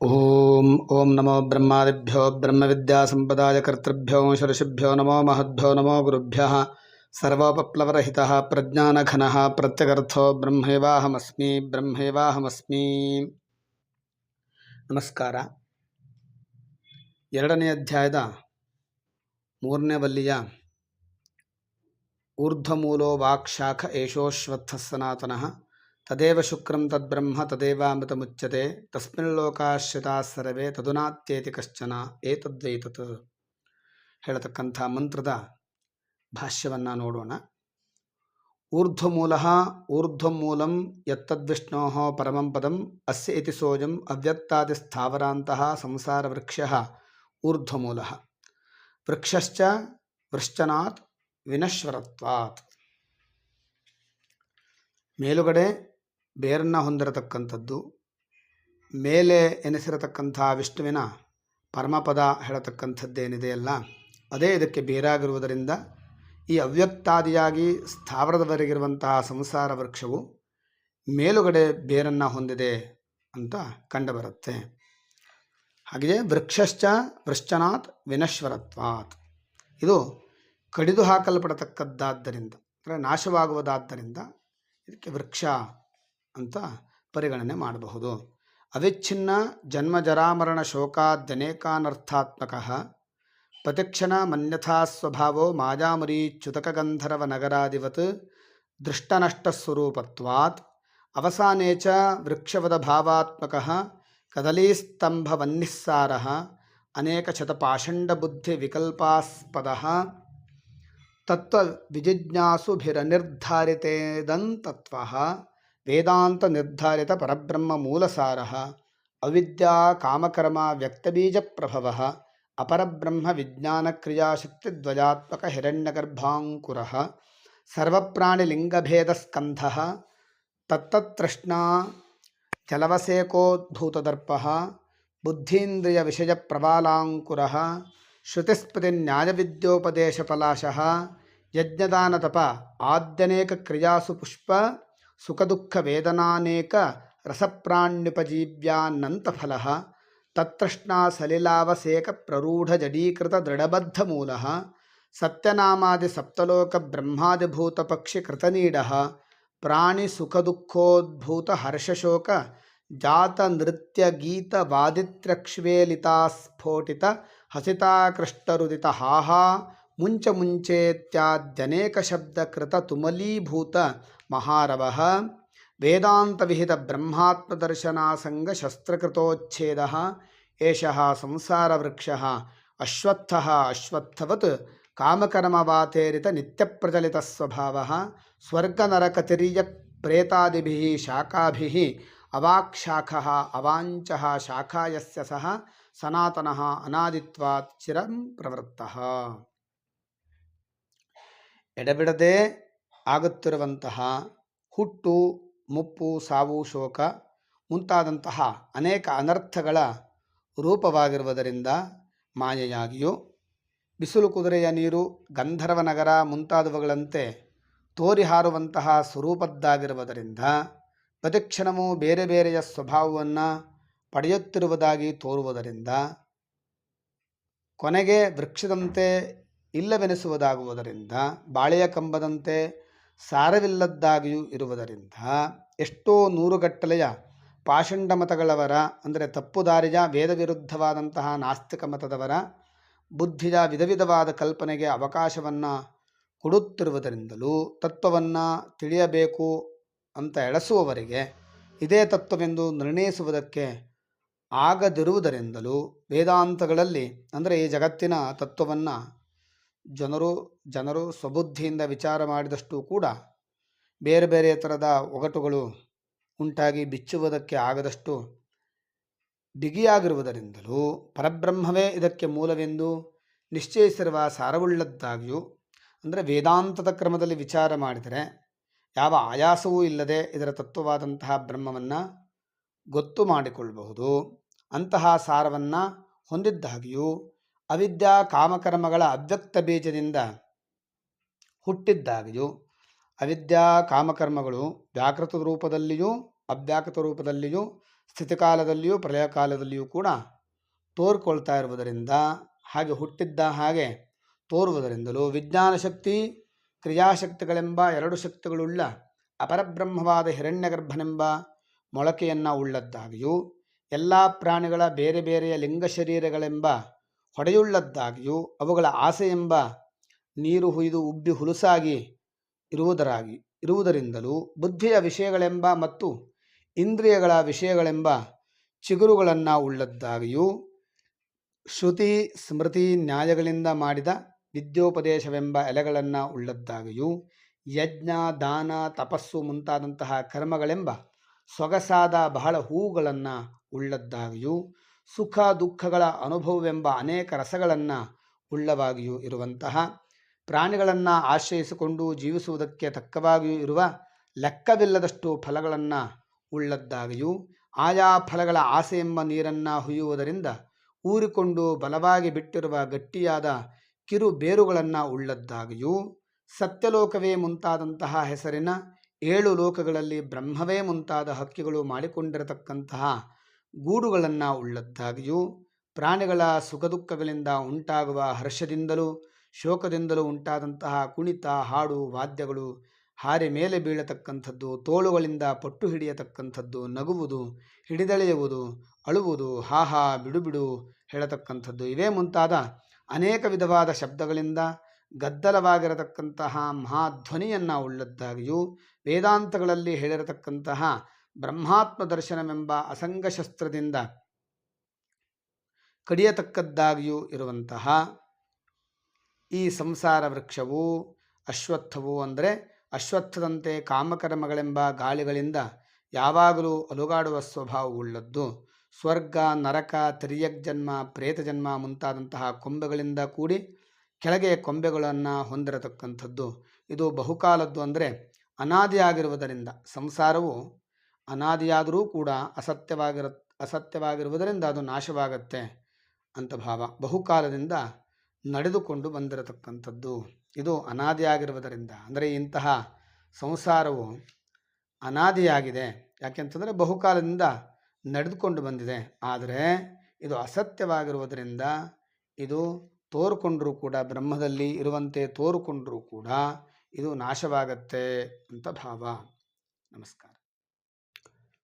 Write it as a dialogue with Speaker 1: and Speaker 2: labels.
Speaker 1: ಓಂ ಓಂ ನಮೋ ಬ್ರಹ್ಮಾದಿಭ್ಯೋ ಬ್ರಹ್ಮವಿದ್ಯಾಸಂಪದಾಯ ಕರ್ತೃಭ್ಯೋ ಶರ್ಷಿಭ್ಯೋ ನಮೋ ಮಹದ್ಭ್ಯೋ ನಮೋ ಗುರುಭ್ಯಃ ಸರ್ವೋಪಪ್ಲವರಹಿತಃ ಪ್ರಜ್ಞಾನಘನಃ ಪ್ರತ್ಯಗರ್ಥೋ ಬ್ರಹ್ಮೈವಾಹಮಸ್ಮಿ ಬ್ರಹ್ಮೈವಾಹಮಸ್ಮಿ ನಮಸ್ಕಾರ ಎರಡನೇ ಅಧ್ಯಾಯದ ಮೂರನೇ ವಲ್ಲಿಯ ಊರ್ಧ್ವಮೂಲೋ ವಾಕ್ಶಾಖ ಏಷೋಶ್ವತ್ಥ ಸನಾತನಃ ತದೇವ ಶುಕ್ರಂ ತದ್ಬ್ರಹ್ಮ ತದೇವಾಮೃತಮುಚ್ಯತೆ ತಸ್ಮಿಲ್ಲೋಕಾಶ್ರಿತಾ ಸರ್ವೇ ತದುನಾತ್ಯೇತಿ ಕಶ್ಚನ ಏತದ್ವೈತತ್ ಹೇಳತಕ್ಕಂಥ ಮಂತ್ರದ ಭಾಷ್ಯವನ್ನು ನೋಡೋಣ. ಊರ್ಧ್ವಮೂಲ ಊರ್ಧ್ವಮೂಲಂ ಯತ್ತದ್ವಿಷ್ಣೋ ಪರಮಂ ಪದಂ ಅಸ್ಯ ಇತಿ ಸೋಜಂ ಸಂಸಾರ ಸಂಸಾರವೃಕ್ಷ ಊರ್ಧ್ವಮೂಲ. ವೃಕ್ಷಶ್ಚ ವೃಶ್ಚನಾತ್ ವಿನಶ್ವರತ್ವಾತ್. ಮೇಲುಗಡೆ ಬೇರನ್ನು ಹೊಂದಿರತಕ್ಕಂಥದ್ದು, ಮೇಲೆ ಎನಿಸಿರತಕ್ಕಂಥ ವಿಷ್ಣುವಿನ ಪರಮಪದ ಹೇಳತಕ್ಕಂಥದ್ದೇನಿದೆಯಲ್ಲ, ಅದೇ ಇದಕ್ಕೆ ಬೇರಾಗಿರುವುದರಿಂದ ಈ ಅವ್ಯಕ್ತಾದಿಯಾಗಿ ಸ್ಥಾವರದವರೆಗಿರುವಂತಹ ಸಂಸಾರ ವೃಕ್ಷವು ಮೇಲುಗಡೆ ಬೇರನ್ನು ಹೊಂದಿದೆ ಅಂತ ಕಂಡುಬರುತ್ತೆ. ಹಾಗೆಯೇ ವೃಕ್ಷಶ್ಚ ವೃಶ್ಚನಾತ್ ವಿನಶ್ವರತ್ವಾತ್. ಇದು ಕಡಿದು ಹಾಕಲ್ಪಡತಕ್ಕದ್ದಾದ್ದರಿಂದ ಅಂದರೆ ನಾಶವಾಗುವುದಾದ್ದರಿಂದ, ಇದಕ್ಕೆ ವೃಕ್ಷ ಅಂತ ಪರಿಗಣನೆ ಮಾಡಬಹುದು. ಅವಿಚ್ಛಿನ್ನ ಜನ್ಮ ಜರಾಮರಣ ಶೋಕಾದ್ಯನೇಕಾನರ್ಥಾತ್ಮಕ ಪ್ರತಿಕ್ಷಣ ಮನ್ಯಥಾ ಸ್ವಭಾವೋ ಮಾಯಾಮರೀಚ್ಯುತಕಗಂಧರ್ವ ನಗರಾದಿವತ್ ದೃಷ್ಟನಷ್ಟಸ್ವರೂಪತ್ವಾತ್ ಅವಸಾನೆ ಚ ವೃಕ್ಷವದ ಭಾವಾತ್ಮಕ ಕದಲೀಸ್ತಂಭವನ್ನಿಸ್ಸಾರ ಅನೇಕಶತಪಾಷಂಡಬುದ್ಧಿವಿಕಲ್ಪಾಸ್ಪದ ತತ್ವವಿಜಿಜ್ಞಾಸುಭಿರನಿರ್ಧಾರಿತೇದಂತತ್ವ ವೇದಾಂತ వేదాంత నిర్ధారిత పరబ్రహ్మ మూలసార అవిద్యా కామకర్మ వ్యక్తబీజ ప్రభవ అపరబ్రహ్మ విజ్ఞానక్రియాశక్తిద్వయాత్మక హిరణ్యగర్భాంకుర సర్వప్రాణిలింగభేదస్కంధ తత్తృష్ణా జలవసేకోద్భూతదర్ప బుద్ధీంద్రియ విషయ ప్రబాలాంకుర శ్రుతిస్మృతిన్యాయవిద్యోపదేశపలాశ యజ్ఞదానతప ఆద్యనేక క్రియాసు పుష్ప సుఖదుఃఖవేదనానేక రసప్రాణ్యుపజీవ్యాన్నంతఫల తత్తృష్ణా సలిలావసేక ప్రరూఢజడీకృత దృఢబద్ధమూల సత్యనామాది సప్తలోక బ్రహ్మాదిభూతపక్షి కృతనీడ ప్రాణి సుఖదుఃఖోద్భూత హర్షశోక హాహా ನೃತ್ಯ ಗೀತ ವಾದಿತ್ರಕ್ಷ್ವೇಲಿತಾ ಸ್ಫೋಟಿತ ಹಸಿತಾಕೃಷ್ಟರುದಿತ ಹಾಹಾ ಮುಂಚ ಮುಂಚೇತ್ಯಾದ್ಯನೇಕ ಶಬ್ದಕೃತ ತುಮಲೀಭೂತ ಮಹಾರವ ವೇದಾಂತವಿಹಿತ ಬ್ರಹ್ಮಾತ್ಮದರ್ಶನಾಸಂಗ ಶಸ್ತ್ರಕೃತೋಚ್ಛೇದ ಏಷಃ ಸಂಸಾರವೃಕ್ಷಃ ಅಶ್ವತ್ಥಃ ಅಶ್ವತ್ಥವತ್ ಕಾಮಕರ್ಮವಾತೇರಿತ ನಿತ್ಯಪ್ರಚಲಿತ ಸ್ವಭಾವ ಸ್ವರ್ಗನರಕತಿರ್ಯ ಪ್ರೇತಾದಿಭಿಃ ಶಾಖಾಭಿಃ ಅವಾಕ್ಶಾಖಃ ಅವಾಂಚಃ ಶಾಖಾಯಸ್ಯ ಸಹ ಸನಾತನಃ ಅನಾದಿತ್ವಾತ್ ಚಿರಂ ಪ್ರವೃತ್ತಃ ಎಡಬಿಡದೆ ಆಗುತ್ತಿರುವಂತಹ ಹುಟ್ಟು, ಮುಪ್ಪು, ಸಾವು, ಶೋಕ ಮುಂತಾದಂತಹ ಅನೇಕ ಅನರ್ಥಗಳ ರೂಪವಾಗಿರುವುದರಿಂದ ಮಾಯೆಯಾಗಿಯೂ ಬಿಸಿಲು ಕುದುರೆಯ ನೀರು, ಗಂಧರ್ವ ನಗರ ಮುಂತಾದವುಗಳಂತೆ ತೋರಿ ಹಾರುವಂತಹ ಸ್ವರೂಪದ್ದಾಗಿರುವುದರಿಂದ ಪ್ರತಿಕ್ಷಣವೂ ಬೇರೆ ಬೇರೆಯ ಸ್ವಭಾವವನ್ನು ಪಡೆಯುತ್ತಿರುವುದಾಗಿ ತೋರುವುದರಿಂದ ಕೊನೆಗೆ ವೃಕ್ಷದಂತೆ ಇಲ್ಲವೆನಿಸುವುದಾಗುವುದರಿಂದ, ಬಾಳೆಯ ಕಂಬದಂತೆ ಸಾರವಿಲ್ಲದ್ದಾಗಿಯೂ ಇರುವುದರಿಂದ, ಎಷ್ಟೋ ನೂರುಗಟ್ಟಲೆಯ ಪಾಷಂಡ ಮತಗಳವರ ಅಂದರೆ ತಪ್ಪುದಾರಿಯ ವೇದ ವಿರುದ್ಧವಾದಂತಹ ನಾಸ್ತಿಕ ಮತದವರ, ಬುದ್ಧಿಯ ವಿಧ ವಿಧವಾದ ಕಲ್ಪನೆಗೆ ಅವಕಾಶವನ್ನು ಕೊಡುತ್ತಿರುವುದರಿಂದಲೂ, ತತ್ವವನ್ನು ತಿಳಿಯಬೇಕು ಅಂತ ಎಳಸುವವರಿಗೆ ಇದೇ ತತ್ವವೆಂದು ನಿರ್ಣಯಿಸುವುದಕ್ಕೆ ಆಗದಿರುವುದರಿಂದಲೂ ವೇದಾಂತಗಳಲ್ಲಿ, ಅಂದರೆ ಈ ಜಗತ್ತಿನ ತತ್ವವನ್ನು ಜನರು ಜನರು ಸ್ವಬುದ್ಧಿಯಿಂದ ವಿಚಾರ ಮಾಡಿದಷ್ಟು ಕೂಡ ಬೇರೆ ಬೇರೆ ಥರದ ಒಗಟುಗಳು ಉಂಟಾಗಿ ಬಿಚ್ಚುವುದಕ್ಕೆ ಆಗದಷ್ಟು ಬಿಗಿಯಾಗಿರುವುದರಿಂದಲೂ ಪರಬ್ರಹ್ಮವೇ ಇದಕ್ಕೆ ಮೂಲವೆಂದು ನಿಶ್ಚಯಿಸಿರುವ ಸಾರವುಳ್ಳದ್ದಾಗಿಯೂ, ಅಂದರೆ ವೇದಾಂತದ ಕ್ರಮದಲ್ಲಿ ವಿಚಾರ ಮಾಡಿದರೆ ಯಾವ ಆಯಾಸವೂ ಇಲ್ಲದೆ ಇದರ ತತ್ವವಾದಂತಹ ಬ್ರಹ್ಮವನ್ನು ಗೊತ್ತು ಮಾಡಿಕೊಳ್ಳಬಹುದು ಅಂತಹ ಸಾರವನ್ನು ಹೊಂದಿದ್ದಾಗಿಯೂ ಅವಿದ್ಯಾ ಕಾಮಕರ್ಮಗಳ ಅವ್ಯಕ್ತ ಬೀಜದಿಂದ ಹುಟ್ಟಿದ್ದಾಗಿಯೂ, ಅವಿದ್ಯಾ ಕಾಮಕರ್ಮಗಳು ವ್ಯಾಕೃತ ರೂಪದಲ್ಲಿಯೂ, ಅವ್ಯಾಕೃತ ರೂಪದಲ್ಲಿಯೂ, ಸ್ಥಿತಿಕಾಲದಲ್ಲಿಯೂ ಪ್ರಳಯ ಕಾಲದಲ್ಲಿಯೂ ಕೂಡ ತೋರ್ಕೊಳ್ತಾ ಇರುವುದರಿಂದ, ಹಾಗೆ ಹುಟ್ಟಿದ್ದ ಹಾಗೆ ತೋರುವುದರಿಂದಲೂ ವಿಜ್ಞಾನ ಶಕ್ತಿ ಕ್ರಿಯಾಶಕ್ತಿಗಳೆಂಬ ಎರಡು ಶಕ್ತಿಗಳುಳ್ಳ ಅಪರಬ್ರಹ್ಮವಾದ ಹಿರಣ್ಯಗರ್ಭನೆಂಬ ಮೊಳಕೆಯನ್ನು ಉಳ್ಳದ್ದಾಗಿಯೂ, ಎಲ್ಲ ಪ್ರಾಣಿಗಳ ಬೇರೆ ಬೇರೆಯ ಲಿಂಗ ಶರೀರಗಳೆಂಬ ಹೊಡೆಯುಳ್ಳದ್ದಾಗಿಯೂ ಅವುಗಳ ಆಸೆ ಎಂಬ ನೀರು ಹುಯ್ದು ಉಬ್ಬಿ ಹುಲುಸಾಗಿ ಇರುವುದರಾಗಿ, ಇರುವುದರಿಂದಲೂ ಬುದ್ಧಿಯ ವಿಷಯಗಳೆಂಬ ಮತ್ತು ಇಂದ್ರಿಯಗಳ ವಿಷಯಗಳೆಂಬ ಚಿಗುರುಗಳನ್ನು ಉಳ್ಳದ್ದಾಗಿಯೂ ಶ್ರುತಿ, ಸ್ಮೃತಿ, ನ್ಯಾಯಗಳಿಂದ ಮಾಡಿದ ವಿದ್ಯೋಪದೇಶವೆಂಬ ಎಲೆಗಳನ್ನು ಉಳ್ಳದ್ದಾಗಿಯೂ ಯಜ್ಞ, ದಾನ, ತಪಸ್ಸು ಮುಂತಾದಂತಹ ಕರ್ಮಗಳೆಂಬ ಸೊಗಸಾದ ಬಹಳ ಹೂಗಳನ್ನು ಉಳ್ಳದ್ದಾಗಿಯೂ ಸುಖ ದುಃಖಗಳ ಅನುಭವವೆಂಬ ಅನೇಕ ರಸಗಳನ್ನು ಉಳ್ಳವಾಗಿಯೂ ಇರುವಂತಹ ಪ್ರಾಣಿಗಳನ್ನು ಆಶ್ರಯಿಸಿಕೊಂಡು ಜೀವಿಸುವುದಕ್ಕೆ ತಕ್ಕವಾಗಿಯೂ ಇರುವ ಲೆಕ್ಕವಿಲ್ಲದಷ್ಟು ಫಲಗಳನ್ನು ಉಳ್ಳದ್ದಾಗಿಯೂ, ಆಯಾ ಫಲಗಳ ಆಸೆ ಎಂಬ ನೀರನ್ನು ಹುಯ್ಯುವುದರಿಂದ ಊರಿಕೊಂಡು ಬಲವಾಗಿ ಬಿಟ್ಟಿರುವ ಗಟ್ಟಿಯಾದ ಕಿರು ಬೇರುಗಳನ್ನು ಉಳ್ಳದ್ದಾಗಿಯೂ, ಸತ್ಯಲೋಕವೇ ಮುಂತಾದಂತಹ ಹೆಸರಿನ ಏಳು ಲೋಕಗಳಲ್ಲಿ ಬ್ರಹ್ಮವೇ ಮುಂತಾದ ಹಕ್ಕಿಗಳು ಮಾಡಿಕೊಂಡಿರತಕ್ಕಂತಹ ಗೂಡುಗಳನ್ನು ಉಳ್ಳದ್ದಾಗಿಯೂ, ಪ್ರಾಣಿಗಳ ಸುಖ ದುಃಖಗಳಿಂದ ಉಂಟಾಗುವ ಹರ್ಷದಿಂದಲೂ, ಶೋಕದಿಂದಲೂ ಉಂಟಾದಂತಹ ಕುಣಿತ, ಹಾಡು, ವಾದ್ಯಗಳು ಹಾರೆ ಮೇಲೆ ಬೀಳತಕ್ಕಂಥದ್ದು, ತೋಳುಗಳಿಂದ ಪಟ್ಟು ಹಿಡಿಯತಕ್ಕಂಥದ್ದು, ನಗುವುದು, ಹಿಡಿದಳೆಯುವುದು, ಅಳುವುದು, ಹಾಹಾ ಬಿಡು ಬಿಡು ಹೇಳತಕ್ಕಂಥದ್ದು ಇವೇ ಮುಂತಾದ ಅನೇಕ ವಿಧವಾದ ಶಬ್ದಗಳಿಂದ ಗದ್ದಲವಾಗಿರತಕ್ಕಂತಹ ಮಹಾಧ್ವನಿಯನ್ನು ಉಳ್ಳದ್ದಾಗಿಯೂ, ವೇದಾಂತಗಳಲ್ಲಿ ಹೇಳಿರತಕ್ಕಂತಹ ಬ್ರಹ್ಮಾತ್ಮ ದರ್ಶನವೆಂಬ ಅಸಂಗಶಸ್ತ್ರದಿಂದ ಕಡಿಯತಕ್ಕದ್ದಾಗಿಯೂ ಇರುವಂತಹ ಈ ಸಂಸಾರ ವೃಕ್ಷವು ಅಶ್ವತ್ಥವು ಅಂದರೆ ಅಶ್ವತ್ಥದಂತೆ ಕಾಮಕರ್ಮಗಳೆಂಬ ಗಾಳಿಗಳಿಂದ ಯಾವಾಗಲೂ ಅಲುಗಾಡುವ ಸ್ವಭಾವವುಳ್ಳದ್ದು. ಸ್ವರ್ಗ, ನರಕ ತಿರ್ಯಕ್ ಜನ್ಮ ಪ್ರೇತ ಜನ್ಮ ಮುಂತಾದಂತಹ ಕೊಂಬೆಗಳಿಂದ ಕೂಡಿ ಕೆಳಗೆ ಕೊಂಬೆಗಳನ್ನು ಹೊಂದಿರತಕ್ಕಂಥದ್ದು. ಇದು ಬಹುಕಾಲದ್ದು ಅಂದರೆ ಅನಾದಿಯಾಗಿರುವುದರಿಂದ ಸಂಸಾರವು ಅನಾದಿಯಾದರೂ ಕೂಡ ಅಸತ್ಯವಾಗಿರ, ಅಸತ್ಯವಾಗಿರುವುದರಿಂದ ಅದು ನಾಶವಾಗತ್ತೆ ಅಂತ ಭಾವ. ಬಹುಕಾಲದಿಂದ ನಡೆದುಕೊಂಡು ಬಂದಿರತಕ್ಕಂಥದ್ದು. ಇದು ಅನಾದಿಯಾಗಿರುವುದರಿಂದ. ಅಂದರೆ ಇಂತಹ ಸಂಸಾರವು ಅನಾದಿಯಾಗಿದೆ. ಯಾಕೆಂತಂದರೆ ಬಹುಕಾಲದಿಂದ ನಡೆದುಕೊಂಡು ಬಂದಿದೆ. ಆದರೆ ಇದು ಅಸತ್ಯವಾಗಿರುವುದರಿಂದ ಇದು ತೋರುಕೊಂಡರೂ ಕೂಡ, ಬ್ರಹ್ಮದಲ್ಲಿ ಇರುವಂತೆ ತೋರಿಕೊಂಡರೂ ಕೂಡ ಇದು ನಾಶವಾಗತ್ತೆ ಅಂತ ಭಾವ. ನಮಸ್ಕಾರ.